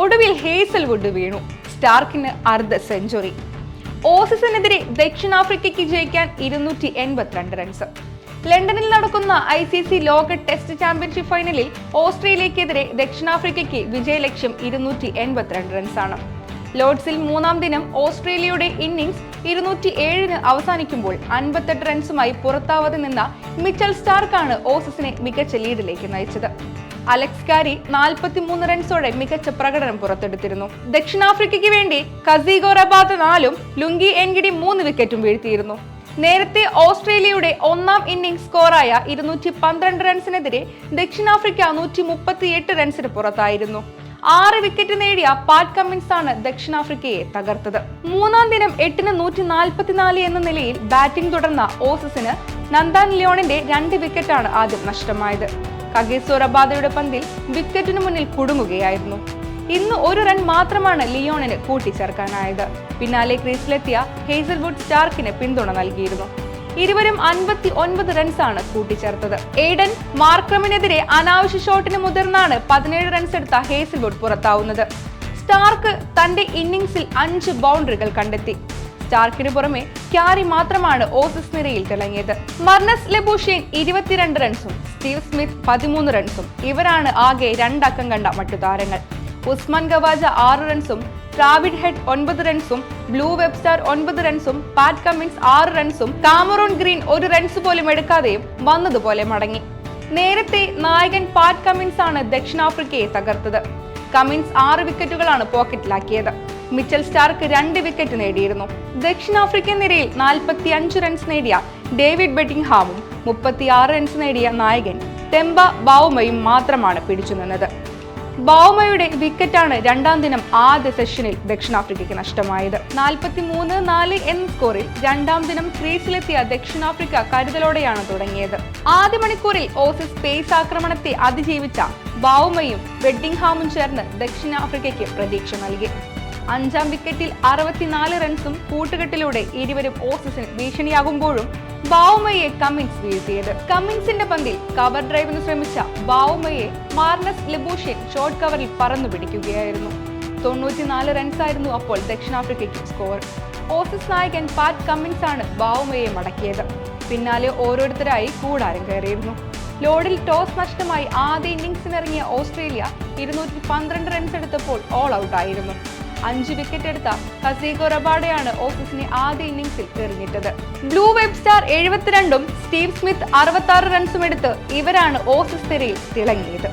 ഒടുവിൽ ഹേസൽവുഡ് വീണു. സ്റ്റാർക്കിന് അർദ്ധ സെഞ്ചുറി. ഓസീസിനെതിരെ ദക്ഷിണാഫ്രിക്കയ്ക്ക് ജയിക്കാൻ ഇരുന്നൂറ്റി എൺപത്തിരണ്ട് റൺസ് ലണ്ടനിൽ നടക്കുന്ന ഐ സി സി ലോക ടെസ്റ്റ് ചാമ്പ്യൻഷിപ്പ് ഫൈനലിൽ ഓസ്ട്രേലിയക്കെതിരെ ദക്ഷിണാഫ്രിക്കയ്ക്ക് വിജയലക്ഷ്യം ഇരുന്നൂറ്റി എൺപത്തിരണ്ട് റൺസാണ് ലോർഡ്സിൽ മൂന്നാം ദിനം ഓസ്ട്രേലിയയുടെ ഇന്നിംഗ്സ് ഇരുന്നൂറ്റി ഏഴിന് അവസാനിക്കുമ്പോൾ അൻപത്തെട്ട് റൺസുമായി പുറത്താവാതെ നിന്ന മിച്ചൽ സ്റ്റാർക്കാണ് ഓസീസിനെ മികച്ച ലീഡിലേക്ക് നയിച്ചത്. അലക്സ് കാരി നാൽപ്പത്തിമൂന്ന് റൺസോടെ മികച്ച പ്രകടനം പുറത്തെടുത്തിരുന്നു. ദക്ഷിണാഫ്രിക്കയ്ക്ക് വേണ്ടി കസീഗോ റബാത്ത് നാലും ലുങ്കി എൻഗിഡി മൂന്ന് വിക്കറ്റും വീഴ്ത്തിയിരുന്നു. നേരത്തെ ഓസ്ട്രേലിയയുടെ ഒന്നാം ഇന്നിംഗ് സ്കോറായ ഇരുന്നൂറ്റി പന്ത്രണ്ട് റൺസിനെതിരെ ദക്ഷിണാഫ്രിക്ക നൂറ്റി മുപ്പത്തിയെട്ട് റൺസിന് പുറത്തായിരുന്നു. ആറ് വിക്കറ്റ് നേടിയ പാറ്റ് കമ്മിൻസ് ആണ് ദക്ഷിണാഫ്രിക്കയെ തകർത്തത്. മൂന്നാം ദിനം എട്ടിന് നൂറ്റി നാൽപ്പത്തിനാല് എന്ന നിലയിൽ ബാറ്റിംഗ് തുടർന്ന ഓസസിന് നന്ദാൻ ലിയോണിന്റെ രണ്ട് വിക്കറ്റാണ് ആദ്യം നഷ്ടമായത്. കഗേസോ റബാദയുടെ പന്തിൽ വിക്കറ്റിന് മുന്നിൽ കുടുങ്ങുകയായിരുന്നു. ഇന്ന് ഒരു റൺ മാത്രമാണ് ലിയോണിന് കൂട്ടിച്ചേർക്കാനായത്. പിന്നാലെ ക്രീസിലെത്തിയ ഹേസൽവുഡ് സ്റ്റാർക്കിന് പിന്തുണ നൽകിയിരുന്നു. ഇരുവരും അൻപത്തി ഒൻപത് റൺസാണ് കൂട്ടിച്ചേർത്തത്. എയ്ഡൻ മാർക്രമിനെതിരെ അനാവശ്യ ഷോട്ടിന് മുതിർന്നാണ് പതിനേഴ് റൺസ് എടുത്ത ഹേസൽവുഡ് പുറത്താവുന്നത്. സ്റ്റാർക്ക് തന്റെ ഇന്നിംഗ്സിൽ അഞ്ച് ബൗണ്ടറികൾ കണ്ടെത്തി. സ്റ്റാർക്കിന് പുറമെ ക്യാരി മാത്രമാണ് ഓസിസ് നിരയിൽ തിളങ്ങിയത്. മർണസ് ലെബൂഷ്യൻ ഇരുപത്തിരണ്ട് റൺസും സ്റ്റീവ് സ്മിത്ത് പതിമൂന്ന് റൺസും. ഇവരാണ് ആകെ രണ്ടക്കം കണ്ട മറ്റു താരങ്ങൾ ഉസ്മാൻ ഗവാജ ആറ് റൺസും ട്രാവിഡ് ഹെഡ് ഒൻപത് റൺസും ബ്ലൂ വെബ്സ്റ്റാർ ഒൻപത് റൺസും പാറ്റ് കമ്മിൻസ് ആറ് റൺസും കാമറോൺ ഗ്രീൻ ഒരു റൺസ് പോലും എടുക്കാതെയും വന്നതുപോലെ മടങ്ങി. നേരത്തെ നായകൻ പാറ്റ് കമ്മിൻസ് ആണ് ദക്ഷിണാഫ്രിക്കയെ തകർത്തത്. കമ്മിൻസ് ആറ് വിക്കറ്റുകളാണ് പോക്കറ്റിലാക്കിയത്. മിച്ചൽ സ്റ്റാർക്ക് രണ്ട് വിക്കറ്റ് നേടിയിരുന്നു. ദക്ഷിണാഫ്രിക്കൻ നിരയിൽ നാൽപ്പത്തി അഞ്ച് റൺസ് നേടിയ ഡേവിഡ് ബെറ്റിംഗ്ഹാമും മുപ്പത്തിയാറ് റൺസ് നേടിയ നായകൻ ടെമ്പ ബൗമയും മാത്രമാണ് പിടിച്ചു നിന്നത്. ബൗമയുടെ വിക്കറ്റാണ് രണ്ടാം ദിനം ആദ്യ സെഷനിൽ ദക്ഷിണാഫ്രിക്കയ്ക്ക് നഷ്ടമായത്. നാൽപ്പത്തി മൂന്ന് നാല് എന്ന സ്കോറിൽ രണ്ടാം ദിനം ക്രീസിലെത്തിയ ദക്ഷിണാഫ്രിക്ക കരുതലോടെയാണ് തുടങ്ങിയത്. ആദ്യ മണിക്കൂറിൽ ഓസീസ് സ്പേസ് ആക്രമണത്തെ അതിജീവിച്ച ബൗമയും വെഡിംഗ്ഹാമും ചേർന്ന് ദക്ഷിണാഫ്രിക്കയ്ക്ക് പ്രതീക്ഷ നൽകി. അഞ്ചാം വിക്കറ്റിൽ അറുപത്തിനാല് റൺസും കൂട്ടുകെട്ടിലൂടെ ഇരുവരും ഓസീസിന് ഭീഷണിയാകുമ്പോഴും ബാവുമയെ കമ്മിൻസ് വീഴ്ത്തിയത്. കമ്മിൻസിന്റെ പന്തിൽ കവർ ഡ്രൈവിന് ശ്രമിച്ച ബാവുമയെ മാർണസ് ലിബൂഷ്യൻ ഷോർട്ട് കവറിൽ പറന്നു പിടിക്കുകയായിരുന്നു. തൊണ്ണൂറ്റിനാല് റൺസായിരുന്നു അപ്പോൾ ദക്ഷിണാഫ്രിക്കയ്ക്ക് സ്കോർ. ഓസീസ് നായകൻ പാറ്റ് കമ്മിൻസ് ആണ് ബാവുമയെ മടക്കിയത്. പിന്നാലെ ഓരോരുത്തരായി കൂടാരം കയറിയിരുന്നു. ലോഡിൽ ടോസ് നഷ്ടമായി ആദ്യ ഇന്നിംഗ്സിനിറങ്ങിയ ഓസ്ട്രേലിയ ഇരുന്നൂറ്റി പന്ത്രണ്ട് റൺസ് എടുത്തപ്പോൾ ഓൾ ഔട്ട് ആയിരുന്നു. അഞ്ച് വിക്കറ്റ് എടുത്ത ഹസീഗോ റബാഡയാണ് ഓസീസിനെ ആദ്യ ഇന്നിംഗ്സിൽ എറിഞ്ഞിട്ടത്. ബ്ലൂ വെബ് സ്റ്റാർ എഴുപത്തിരണ്ടും സ്റ്റീവ് സ്മിത്ത് അറുപത്തി റൺസും എടുത്ത് ഇവരാണ് ഓസീസ് തിരയിൽ തിളങ്ങിയത്.